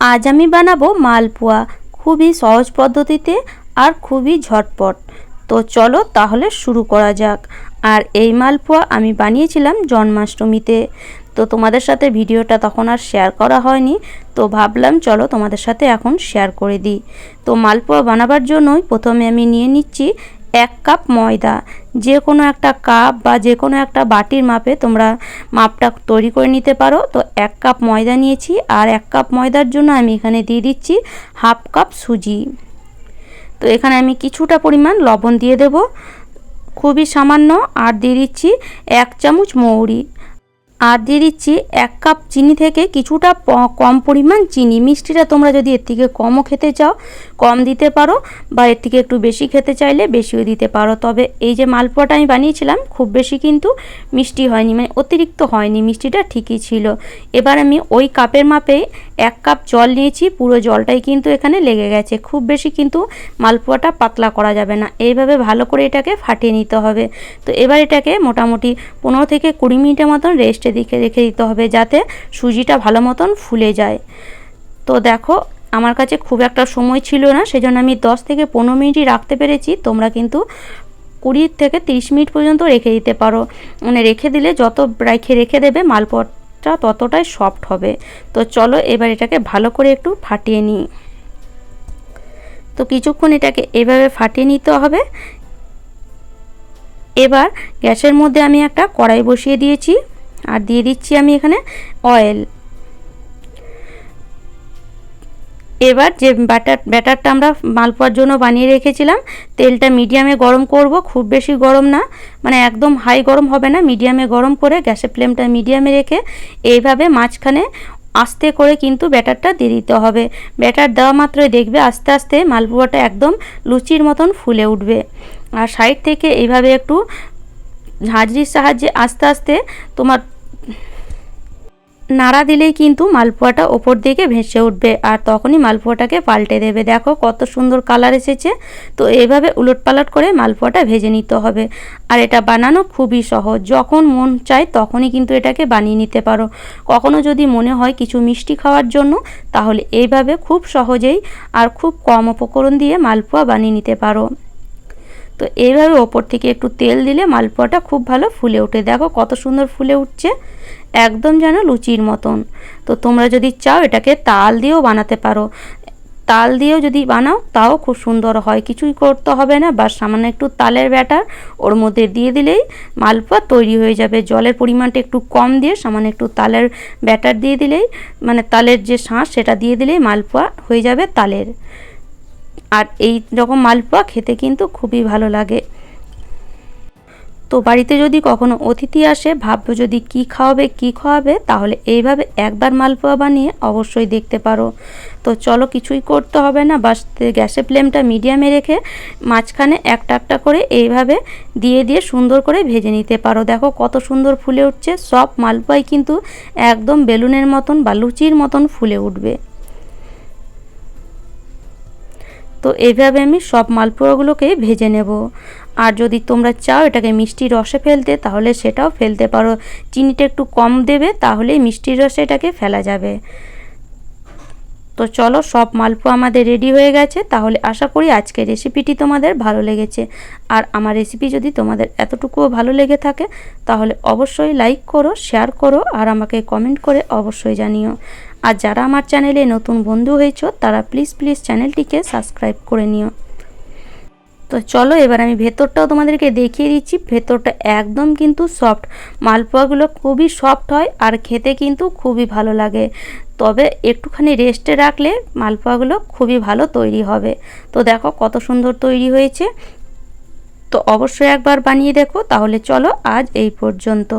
আজ আমি বানাবো মালপোয়া। খুবই সহজ পদ্ধতিতে আর খুবই ঝটপট। তো চলো তাহলে শুরু করা যাক। আর এই মালপোয়া আমি বানিয়েছিলাম জন্মাষ্টমীতে। তো তোমাদের সাথে ভিডিওটা তখন আর শেয়ার করা হয়নি। তো ভাবলাম চলো তোমাদের সাথে এখন শেয়ার করে দিই। তো মালপোয়া বানাবার জন্যই প্রথমে আমি নিয়ে নিচ্ছি এক কাপ ময়দা। যে কোনো একটা কাপ বা যে কোনো একটা বাটির মাপে তোমরা মাপটা তৈরি করে নিতে পারো। তো এক কাপ ময়দা নিয়েছি আর এক কাপ ময়দার জন্য আমি এখানে দিয়ে দিচ্ছি হাফ কাপ সুজি। তো এখানে আমি কিছুটা পরিমাণ লবণ দিয়ে দেব। খুবই সামান্য আর দিয়ে দিচ্ছি এক চামচ মৌরি। আর দিয়ে দিচ্ছি এক কাপ চিনি থেকে কিছুটা কম পরিমাণ চিনি। মিষ্টিটা তোমরা যদি এর থেকে কমও খেতে চাও, কম দিতে পারো বা এর থেকে একটু বেশি খেতে চাইলে বেশিও দিতে পারো। তবে এই যে মালপোয়াটা আমি বানিয়েছিলাম, খুব বেশি কিন্তু মিষ্টি হয়নি মানে অতিরিক্ত হয়নি, মিষ্টিটা ঠিকই ছিল। এবার আমি ওই কাপের মাপে এক কাপ জল নিয়েছি, পুরো জলটাই কিন্তু এখানে লেগে গেছে। খুব বেশি কিন্তু মালপোয়াটা পাতলা করা যাবে না। এইভাবে ভালো করে এটাকে ফাটিয়ে নিতে হবে। তো এবার এটাকে মোটামুটি পনেরো থেকে কুড়ি মিনিটের মতন রেস্টে দিকে রেখে দিতে হবে যাতে সুজিটা ভালো মতন ফুলে যায়। তো দেখো, আমার কাছে খুব একটা সময় ছিল না, সেজন্য আমি দশ থেকে পনেরো মিনিটই রাখতে পেরেছি। তোমরা কিন্তু কুড়ি থেকে তিরিশ মিনিট পর্যন্ত রেখে দিতে পারো। মানে রেখে দিলে যত রেখে রেখে দেবে মালপোয়াটা ততটাই সফট হবে। তো চলো, এবার এটাকে ভালো করে একটু ফাটিয়ে নিই। তো কিছুক্ষণ এটাকে এভাবে ফাটিয়ে নিতে হবে। এবার গ্যাসের মধ্যে আমি একটা কড়াই বসিয়ে দিয়েছি। আর দিয়ে দিচ্ছি আমি এখানে অয়েল এবার যে ব্যাটার ব্যাটারটা আমরা মালপোয়ার জন্য বানিয়ে রেখেছিলাম, তেলটা মিডিয়ামে গরম করব, খুব বেশি গরম না মানে একদম হাই গরম হবে না মিডিয়ামে গরম করে গ্যাসের ফ্লেমটা মিডিয়ামে রেখে এইভাবে মাঝখানে আস্তে করে কিন্তু ব্যাটারটা দিয়ে দিতে হবে। ব্যাটার দেওয়া মাত্রই দেখবে আস্তে আস্তে মালপোয়াটা একদম লুচির মতন ফুলে উঠবে। আর সাইড থেকে এইভাবে একটু ঝাঁঝরির সাহায্যে আস্তে আস্তে তোমার নাড়া দিলেই কিন্তু মালপোয়াটা ওপর দিকে ভেসে উঠবে। আর তখনই মালপোয়াটাকে পাল্টে দেবে। দেখো কত সুন্দর কালার এসেছে। তো এইভাবে উলট পালট করে মালপোয়াটা ভেজে নিতে হবে। আর এটা বানানো খুবই সহজ। যখন মন চায় তখনই কিন্তু এটাকে বানিয়ে নিতে পারো। কখনো যদি মনে হয় কিছু মিষ্টি খাওয়ার জন্য, তাহলে এইভাবে খুব সহজেই আর খুব কম উপকরণ দিয়ে মালপোয়া বানিয়ে নিতে পারো। তো এইভাবে ওপর থেকে একটু তেল দিলে মালপোয়াটা খুব ভালো ফুলে ওঠে। দেখো কত সুন্দর ফুলে উঠছে, একদম যেন লুচির মতন। তো তোমরা যদি চাও এটাকে তাল দিয়েও বানাতে পারো। তাল দিয়েও যদি বানাও, তাও খুব সুন্দর হয়। কিছুই করতে হবে না বা সামান্য একটু তালের ব্যাটার ওর মধ্যে দিয়ে দিলেই মালপোয়া তৈরি হয়ে যাবে। জলের পরিমাণটা একটু কম দিয়ে সামান্য একটু তালের ব্যাটার দিয়ে দিলেই মানে তালের যে শাঁস সেটা দিয়ে দিলেই মালপোয়া হয়ে যাবে তালের। আর এই রকম মালপোয়া খেতে কিন্তু খুবই ভালো লাগে। তো বাড়িতে যদি কখনো অতিথি আসে, ভাববো যদি কি খাওয়াবে কি খাওয়াবে, তাহলে এইভাবে একবার মালপোয়া বানিয়ে অবশ্যই দেখতে পারো। তো চলো কিছুই করতে হবে না, বাস গ্যাসের ফ্লেমটা মিডিয়ামে রেখে মাঝখানে একটা একটা করে এইভাবে দিয়ে দিয়ে সুন্দর করে ভেজে নিতে পারো। দেখো কত সুন্দর ফুলে উঠছে, সব মালপোয়াই কিন্তু একদম বেলুনের মতন বা লুচির মতন ফুলে উঠবে। তো এইভাবে আমি সব মালপোয়াগুলোকে ভেজে নেব। আর যদি তোমরা চাও এটাকে মিষ্টি রসে ফেলতে, তাহলে সেটাও ফেলতে পারো। চিনিটা একটু কম দেবে তাহলে মিষ্টির রসে এটাকে ফেলা যাবে। তো চলো, সব মালপোয়া আমাদের রেডি হয়ে গেছে। তাহলে আশা করি আজকের রেসিপিটি তোমাদের ভালো লেগেছে। আর আমার রেসিপি যদি তোমাদের এতটুকুও ভালো লেগে থাকে, তাহলে অবশ্যই লাইক করো, শেয়ার করো, আর আমাকে কমেন্ট করে অবশ্যই জানিও। আর যারা আমার চ্যানেলে নতুন বন্ধু হয়েছ, তারা প্লিজ প্লিজ চ্যানেলটিকে সাবস্ক্রাইব করে নিও। তো চলো, এবার আমি ভেতরটাও তোমাদেরকে দেখিয়ে দিচ্ছি। ভেতরটা একদম কিন্তু সফট মালপোয়াগুলো খুবই সফট হয় আর খেতে কিন্তু খুবই ভালো লাগে। তবে একটুখানি রেস্টে রাখলে মালপোয়াগুলো খুবই ভালো তৈরি হবে। তো দেখো কত সুন্দর তৈরি হয়েছে। তো অবশ্যই একবার বানিয়ে দেখো। তাহলে চলো আজ এই পর্যন্ত।